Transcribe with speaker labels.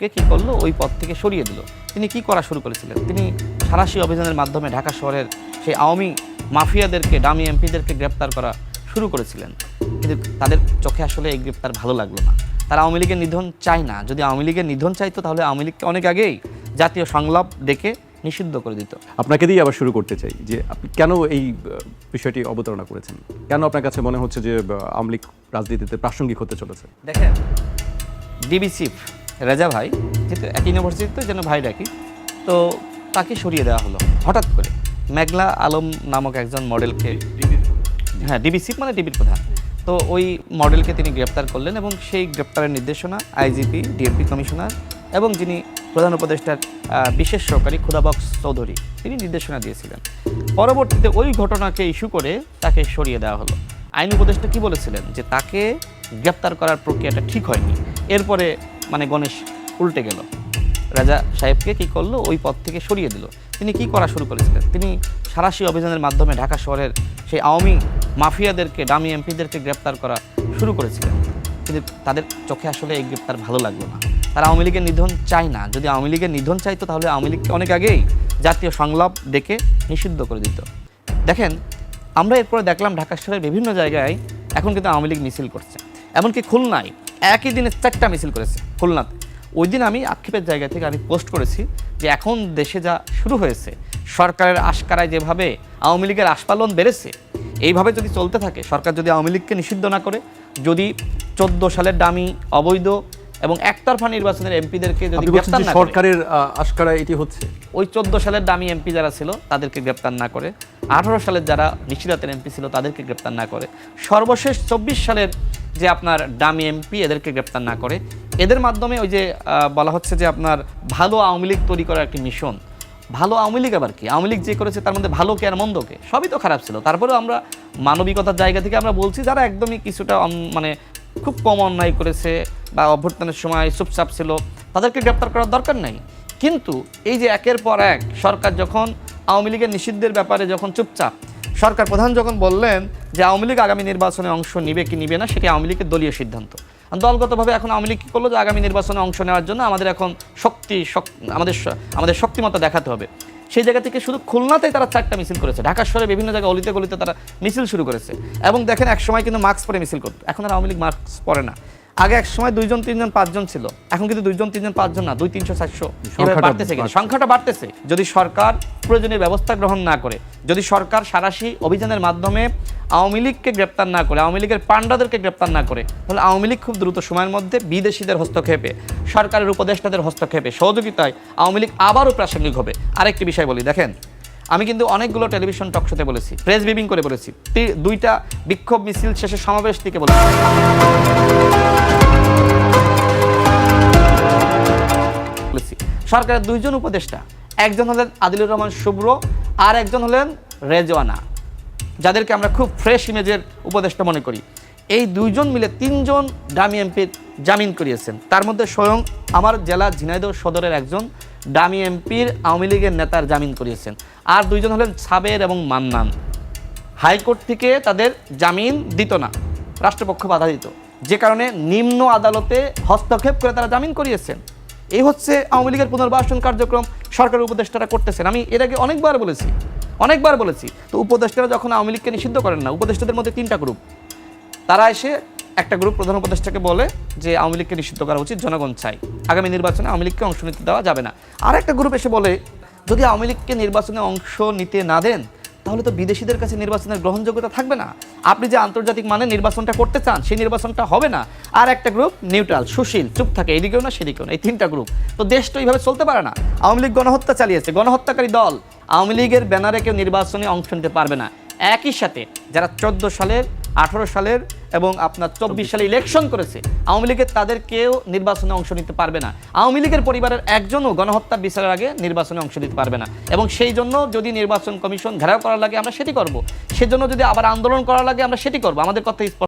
Speaker 1: কে কি করল ওই পদ থেকে সরিয়ে দিল। তিনি কি করা শুরু করেছিলেন? তিনি সারাশি অভিযানের মাধ্যমে ঢাকা শহরের সেই আওয়ামী মাফিয়াদেরকে ডামি এমপিদেরকে গ্রেপ্তার করা শুরু করেছিলেন। কিন্তু তাদের চোখে আসলে এই গ্রেপ্তার ভালো লাগল না। তারা আওয়ামী লীগের নিধন চায় না। যদি আওয়ামী লীগের নিধন চাইতো তাহলে আওয়ামী লীগকে অনেক আগেই জাতীয় সংলাপ ডেকে নিষিদ্ধ করে দিত।
Speaker 2: আপনাকে দিয়ে আবার শুরু করতে চাই যে আপনি কেন এই বিষয়টি অবতারণা করেছেন? কেন আপনার কাছে মনে হচ্ছে যে আওয়ামী লীগ রাজনীতিতে প্রাসঙ্গিক হতে চলেছে?
Speaker 1: দেখেন ডিবি চিফ রেজা ভাই যেহেতু এক ইউনিভার্সিটিতে যেন ভাই ডাকি তো তাকে সরিয়ে দেওয়া হলো। হঠাৎ করে মেঘলা আলম নামক একজন মডেলকে হ্যাঁ ডিবিসি মানে ডিবির প্রধান। তো ওই মডেলকে তিনি গ্রেপ্তার করলেন এবং সেই গ্রেপ্তারের নির্দেশনা আইজিপি ডিএমপি কমিশনার এবং যিনি প্রধান উপদেষ্টার বিশেষ সহকারী খুদাবক্স চৌধুরী তিনি নির্দেশনা দিয়েছিলেন। পরবর্তীতে ওই ঘটনাকে ইস্যু করে তাকে সরিয়ে দেওয়া হলো। আইন উপদেষ্টা কি বলেছিলেন? যে তাকে গ্রেপ্তার করার প্রক্রিয়াটা ঠিক হয়নি। এরপরে মানে গণেশ উল্টে গেল। রাজা সাহেবকে কি করল? ওই পদ থেকে সরিয়ে দিল। তিনি কি করা শুরু করেছিলেন? তিনি সারাশি অভিযানের মাধ্যমে ঢাকা শহরের সেই আওয়ামী মাফিয়াদেরকে ডামি এমপিদেরকে গ্রেপ্তার করা শুরু করেছিলেন। কিন্তু তাদের চোখে আসলে এই গ্রেপ্তার ভালো লাগল না। তারা আওয়ামী লীগের নিধন চায় না। যদি আওয়ামী লীগের নিধন চাইতো, তাহলে আওয়ামী লীগকে অনেক আগেই জাতীয় সংলাপ ডেকে নিষিদ্ধ করে দিত। দেখেন, আমরা এরপরে দেখলাম ঢাকা শহরের বিভিন্ন জায়গায় এখন কিন্তু আওয়ামী লীগ মিছিল করছে। এমনকি খুলনায় একই দিনে চারটা মিছিল করেছে খুলনাতে। ওই দিন আমি আক্ষেপের জায়গা থেকে আমি পোস্ট করেছি যে এখন দেশে যা শুরু হয়েছে সরকারের আশকারায় যেভাবে আওয়ামী লীগের আস্পালন বেড়েছে এইভাবে যদি চলতে থাকে সরকার যদি আওয়ামী লীগকে নিষিদ্ধ না করে যদি চোদ্দ সালের দামি অবৈধ এবং একতরফা নির্বাচনের এমপিদেরকে যদি গ্রেপ্তার না
Speaker 2: সরকারের আহ, আশকারা এটি হচ্ছে।
Speaker 1: ওই চোদ্দ সালের দামি এমপি যারা ছিল তাদেরকে গ্রেপ্তার না করে। আঠারো সালের যারা নিশিরাতের এমপি ছিল তাদেরকে গ্রেপ্তার না করে। সর্বশেষ চব্বিশ সালের যে আপনার ডামি এমপি এদেরকে গ্রেপ্তার না করে। এদের মাধ্যমে ওই যে বলা হচ্ছে যে আপনার ভালো আওয়ামী লীগ তৈরি করার একটি মিশন। ভালো আওয়ামী লীগ আবার কি? আওয়ামী লীগ যে করেছে তার মধ্যে ভালো কে আর মন্দকে সবই তো খারাপ ছিল। তারপরেও আমরা মানবিকতার জায়গা থেকে আমরা বলছি, যারা একদমই কিছুটা মানে খুব কম অন্যায় করেছে বা অভ্যর্থনের সময় চুপচাপ ছিল, তাদেরকে গ্রেপ্তার করার দরকার নাই। কিন্তু এই যে একের পর এক সরকার যখন আওয়ামী লীগের নিষিদ্ধের ব্যাপারে যখন চুপচাপ সরকার প্রধান যখন বললেন যে আওয়ামী লীগ আগামী নির্বাচনে অংশ নিবে কি নিবে না, সেটি আওয়ামী লীগের দলীয় সিদ্ধান্ত। দলগতভাবে এখন আওয়ামী লীগ কী করল যে আগামী নির্বাচনে অংশ নেওয়ার জন্য আমাদের এখন শক্তি, শক- আমাদের আমাদের শক্তিমত্তা দেখাতে হবে। সেই জায়গা থেকে শুধু খুলনাতেই তারা চারটা মিছিল করেছে। ঢাকা শহরে বিভিন্ন জায়গায় অলিতে গলিতে তারা মিছিল শুরু করেছে। এবং দেখেন এক সময় কিন্তু মাস্ক পরে মিছিল করতো। এখন আর আওয়ামী লীগ মাস্ক পরে না। আগে এক সময় দুইজন তিনজন পাঁচজন ছিল। এখন কিন্তু দুইজন তিনজন পাঁচজন না দুই তিনশো চারশো। বাড়তেছে কিন্তু সংখ্যাটা বাড়তেছে। যদি সরকার প্রয়োজনীয় ব্যবস্থা গ্রহণ না করে যদি সরকার সারাশি অভিযানের মাধ্যমে আওয়ামী লীগকে গ্রেপ্তার না করে আওয়ামী লীগের পাণ্ডাদেরকে গ্রেপ্তার না করে তাহলে আওয়ামী লীগ খুব দ্রুত সময়ের মধ্যে বিদেশিদের হস্তক্ষেপে সরকারের উপদেষ্টাদের হস্তক্ষেপে সহযোগিতায় আওয়ামী লীগ আবারও প্রাসঙ্গিক হবে। আরেকটি বিষয় বলি দেখেন আমি কিন্তু অনেকগুলো টেলিভিশন টক টকশোতে বলেছি, প্রেস ব্রিফিং করে বলেছি দুইটা বিক্ষোভ মিছিল শেষে সমাবেশ থেকে বলেছি। বলেছি, সরকারের দুইজন উপদেষ্টা, একজন হলেন আদিলুর রহমান শুভ্র আর একজন হলেন রেজওয়ানা, যাদেরকে আমরা খুব ফ্রেশ ইমেজের উপদেষ্টা মনে করি। এই দুইজন মিলে তিনজন ডামি এমপির জামিন করিয়েছেন। তার মধ্যে স্বয়ং আমার জেলা ঝিনাইদহ সদরের একজন ডামি এমপির আওয়ামী লীগের নেতার জামিন করিয়েছেন। আর দুইজন হলেন সাবের এবং মান্নান। হাইকোর্ট থেকে তাদের জামিন দিত না। রাষ্ট্রপক্ষ বাধা দিত। যে কারণে নিম্ন আদালতে হস্তক্ষেপ করে তারা জামিন করিয়েছেন। এই হচ্ছে আওয়ামী লীগের পুনর্বাসন কার্যক্রম। সরকারের উপদেষ্টারা করতেছেন। আমি এর আগে অনেকবার বলেছি অনেকবার বলেছি। তো উপদেষ্টারা যখন আওয়ামী লীগকে নিষিদ্ধ করেন না, উপদেষ্টাদের মধ্যে তিনটা গ্রুপ তারা এসে একটা গ্রুপ প্রধান উপদেষ্টাকে বলে যে আওয়ামী লীগকে নিষিদ্ধ করা উচিত, জনগণ চাই। আগামী নির্বাচনে আওয়ামী লীগকে অংশ নিতে দেওয়া যাবে না। আর একটা গ্রুপ এসে বলে, যদি আওয়ামী লীগকে নির্বাচনে অংশ নিতে না দেন, তাহলে তো বিদেশিদের কাছে নির্বাচনের গ্রহণযোগ্যতা থাকবে না। আপনি যে আন্তর্জাতিক মানে নির্বাচনটা করতে চান, সেই নির্বাচনটা হবে না। আর একটা গ্রুপ নিউট্রাল সুশীল, চুপ থাকে, এদিকেও না, সেদিকেও না, এই তিনটা গ্রুপ তো দেশ তো এইভাবে চলতে পারে না। আওয়ামী লীগ গণহত্যা চালিয়েছে, গণহত্যাকারী দল। আওয়ামী লীগের ব্যানারে কেউ নির্বাচনে অংশ নিতে পারবে না। একই সাথে যারা চোদ্দ সালের আঠারো সালের এবং আপনার চব্বিশ সালে ইলেকশন করেছে। আওয়ামী লীগের তাদের কেউ নির্বাচনে অংশ নিতে পারবে না। আওয়ামী লীগের পরিবারের একজনও গণহত্যা বিচারের আগে নির্বাচনে অংশ নিতে পারবে না। এবং সেই জন্য যদি নির্বাচন কমিশন ঘেরাও করার লাগে আমরা সেটি করব। সেজন্য যদি আবার আন্দোলন করার লাগে আমরা সেটি করব। আমাদের কথা